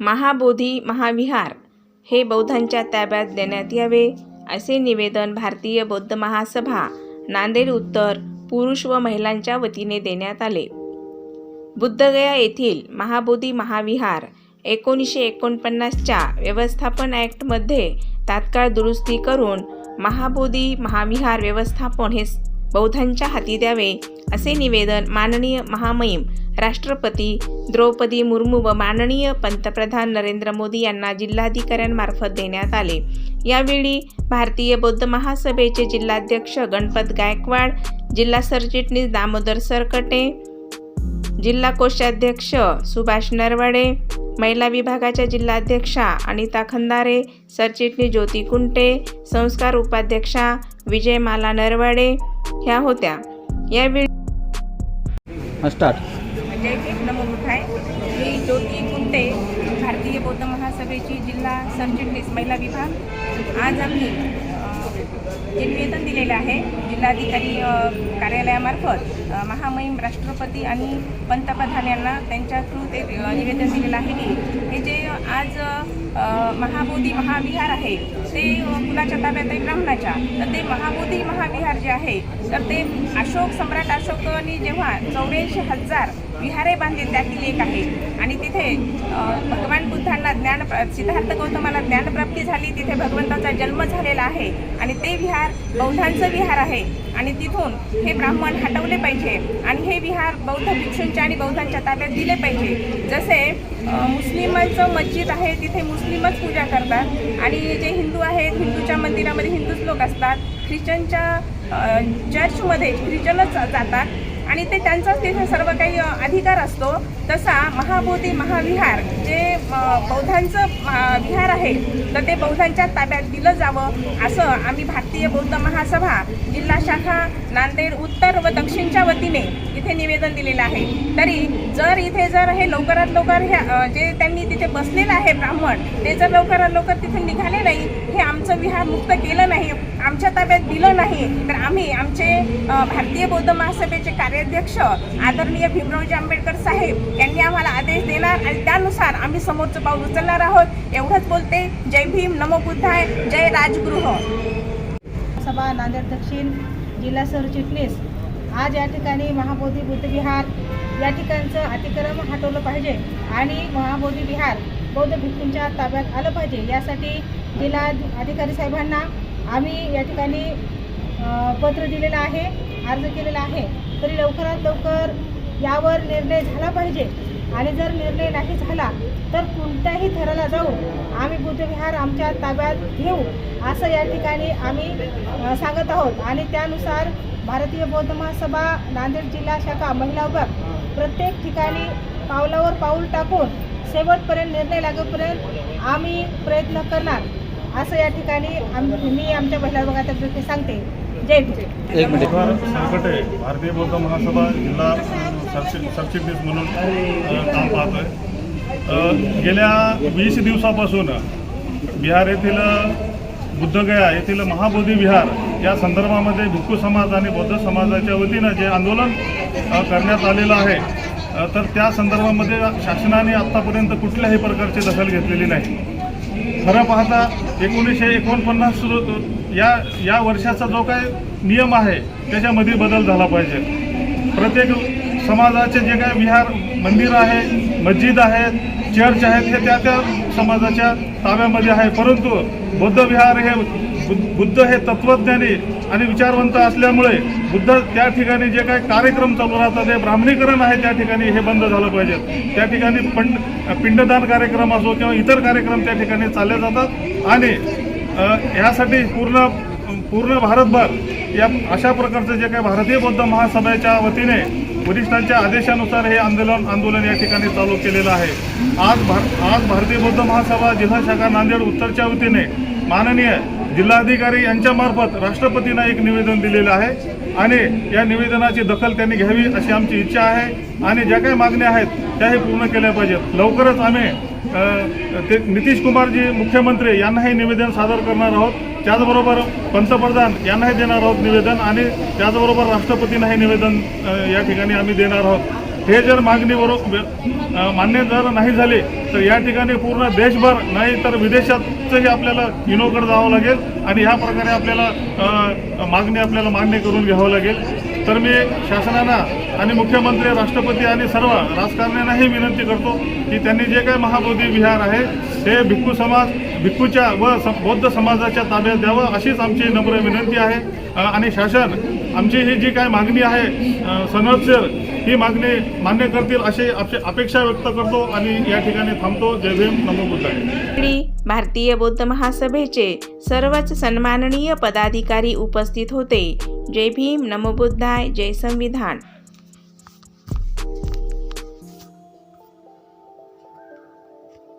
महाबोधी महाविहार हे बौद्धांच्या ताब्यात देण्यात यावे असे निवेदन भारतीय बौद्ध महासभा नांदेड उत्तर पुरुष व महिलांच्या वतीने देण्यात आले. बुद्धगया येथील महाबोधी महाविहार एकोणीसशे एकोणपन्नासच्या व्यवस्थापन ॲक्टमध्ये तात्काळ दुरुस्ती करून महाबोधी महाविहार व्यवस्थापन हे बौद्धांच्या हाती द्यावे असे निवेदन माननीय महामहिम राष्ट्रपती द्रौपदी मुर्मू व माननीय पंतप्रधान नरेंद्र मोदी यांना जिल्हाधिकाऱ्यांमार्फत देण्यात आले. यावेळी भारतीय बौद्ध महासभेचे जिल्हाध्यक्ष गणपत गायकवाड जिल्हा सरचिटणीस दामोदर सरकटे जिल्हा कोषाध्यक्ष सुभाष नरवाडे महिला विभागाच्या जिल्हाध्यक्षा अनिता खंदारे सरचिटणीस ज्योती कुंटे संस्कार उपाध्यक्षा विजयमाला नरवाडे ह्या होत्या. यावेळी स्टार्ट जय भीम नमो मी ज्योती कुंटे भारतीय बौद्ध महासभेची जिल्हा सरचिटणीस महिला विभाग. आज आम्ही जे निवेदन दिलेले आहे जिल्हाधिकारी कार्यालयामार्फत महामहिम राष्ट्रपती आणि पंतप्रधान यांना त्यांच्या थ्रू ते निवेदन दिलेलं आहे की हे आज महाबोधी महाविहार आहे. ते मुलाच्या कुणाच्या ताब्यात आहे ब्राह्मणाच्या. तर ते महाबोधी महाविहार जे आहे तर ते अशोक सम्राट अशोकांनी जेव्हा चौऱ्याऐंशी हजार विहारे बांधली त्यातील एक आहे. आणि तिथे भगवान बुद्धांना ज्ञान सिद्धार्थ गौतमाला ज्ञानप्राप्ती झाली. तिथे भगवंताचा जन्म झालेला आहे. आणि ते विहार बौद्धांचं विहार आहे. आणि तिथून हे ब्राह्मण हटवले पाहिजे. आणि हे विहार बौद्ध भिक्षूंच्या आणि बौद्धांच्या ताब्यात दिले पाहिजे. जसे मुस्लिमांचं मस्जिद आहे तिथे मुस्लिमच पूजा करतात. आणि जे हिंदू आहेत हिंदूच्या मंदिरामध्ये हिंदूच लोक असतात. ख्रिश्चनच्या चर्चमध्ये ख्रिश्चनच जातात. आणि ते त्यांचाच तिथे सर्व काही अधिकार असतो. तसा महाबोधी महाविहार जे बौद्धांचं विहार आहे तर ते बौद्धांच्या ताब्यात दिलं जावं असं आम्ही भारतीय बौद्ध महासभा जिल्हा शाखा नांदेड उत्तर व दक्षिणच्या वतीने इथे निवेदन दिलेलं आहे. तरी जर इथे जर हे लवकरात लवकर ह्या जे त्यांनी तिथे बसलेलं आहे ब्राह्मण ते जर लवकरात लवकर तिथे निघाले नाही हे आमचं विहार मुक्त केलं नाही आमच्या ताब्यात दिलं नाही तर आम्ही आमचे भारतीय बौद्ध महासभेचे कार्याध्यक्ष आदरणीय भीमरावजी आंबेडकर साहेब यांनी आम्हाला आदेश देणार आणि त्यानुसार आम्ही समोरचं पाऊल उचलणार आहोत. एवढंच बोलते. जय भीम नमो बुद्धाय जय राजगृह. सभा नांदेड दक्षिण जिल्हा सरचिटणीस. आज या ठिकाणी महाबोधी बुद्धविहार या ठिकाणचं अतिक्रम हटवलं पाहिजे आणि महाबोधी विहार बौद्ध भिक्खूंच्या ताब्यात आलं पाहिजे. यासाठी जिल्हा अधिकारी साहेबांना आम्ही या ठिकाणी पत्र दिलेलं आहे अर्ज केलेला आहे. तरी लवकरात लवकर यावर निर्णय झाला पाहिजे. आणि जर निर्णय नाही झाला तर कोणत्याही थराला जाऊन आम्ही बुद्धविहार आमच्या ताब्यात घेऊ असं या ठिकाणी आम्ही सांगत आहोत. आणि त्यानुसार भारतीय बौद्ध महासभा नांदेड जिल्हा शाखा महिला विभाग प्रत्येक ठिकाणी पावलावर पाऊल टाकून शेवटपर्यंत निर्णय लागेपर्यंत आम्ही प्रयत्न करणार. असं या ठिकाणी आम्ही मी आमच्या महिला विभागातर्फे सांगते. जय संकटे भारतीय बौद्ध महासभा जिल्हा सरचि सरचिटणीस म्हणून काम पाहतोय. अ, गेल्या वीस दिवसापासून बिहार येथील बुद्धगया येथील महाबोधी विहार या संदर्भामध्ये भिक्खू समाज आणि बौद्ध समाजाच्या वतीनं जे आंदोलन करण्यात आलेलं आहे तर त्या संदर्भामध्ये शासनाने आत्तापर्यंत कुठल्याही प्रकारची दखल घेतलेली नाही. खरं पाहता एकोणीसशे एकोणपन्नास या या वर्षाचा जो काही नियम आहे त्याच्यामध्ये बदल झाला पाहिजे. प्रत्येक समाजाचे जे काय विहार मंदिर आहे मस्जिद आहेत चर्च आहेत हे त्या त्या समाजाच्या ताब्यामध्ये आहे. परंतु बौद्ध विहार हे बुद्ध हे तत्वज्ञानी आणि विचारवंत असल्यामुळे बुद्ध त्या ठिकाणी जे काही कार्यक्रम चालू राहतात हे ब्राह्मणीकरण आहे त्या ठिकाणी हे बंद झालं पाहिजे. त्या ठिकाणी पंड पिंडदान कार्यक्रम असो किंवा इतर कार्यक्रम त्या ठिकाणी चालले जातात. आणि ह्यासाठी पूर्ण पूर्ण भारतभर या अशा प्रकारचं जे काही भारतीय बौद्ध महासभेच्या वतीने वरिष्ठांच्या आदेशानुसार हे आंदोलन आंदोलन या ठिकाणी चालू केलेलं आहे. आज भार आज भारतीय बौद्ध महासभा जिल्हा शाखा नांदेड उत्तरच्या वतीने माननीय जिल्हाधिकारी यांच्यामार्फत राष्ट्रपतींना एक निवेदन दिलेलं आहे आणि या निवेदनाची दखल त्यांनी घ्यावी अशी आमची इच्छा आहे आणि ज्या काही मागण्या आहेत त्याही पूर्ण केल्या पाहिजेत. लवकरच आम्ही ते नितीश कुमारजी मुख्यमंत्री यांनाही निवेदन सादर करणार आहोत. त्याचबरोबर पंतप्रधान यांनाही देणार आहोत निवेदन आणि त्याचबरोबर राष्ट्रपतींनाही निवेदन या ठिकाणी आम्ही देणार आहोत. हे जर मागणीवर मान्य जर नाही झाले तर या ठिकाणी पूर्ण देशभर नाही तर विदेशातही आपल्याला इनोकडे जावं लागेल आणि ह्या प्रकारे आपल्याला मागणी आपल्याला मान्य करून घ्यावं लागेल. तर मी शासनाला आणि मुख्यमंत्री राष्ट्रपती आणि सर्व राजकारण्यांनाही विनंती करतो की त्यांनी जे काही महाबोधी विहार आहे ते भिक्खू समाज भिक्खूच्या व सम- बौद्ध समाजाच्या ताब्यात द्यावं अशीच आमची नम्र विनंती आहे. आणि शासन आमची ही जी काय मागणी आहे अ, सनदशीर ही मागणी मान्य करतील अशी अपे- अपेक्षा व्यक्त करतो आणि या ठिकाणी थांबतो. जय भीम नमो बुद्धाय. भारतीय बौद्ध महासभेचे सर्वच सन्माननीय पदाधिकारी उपस्थित होते. जय भीम नमो बुद्धाय जय संविधान.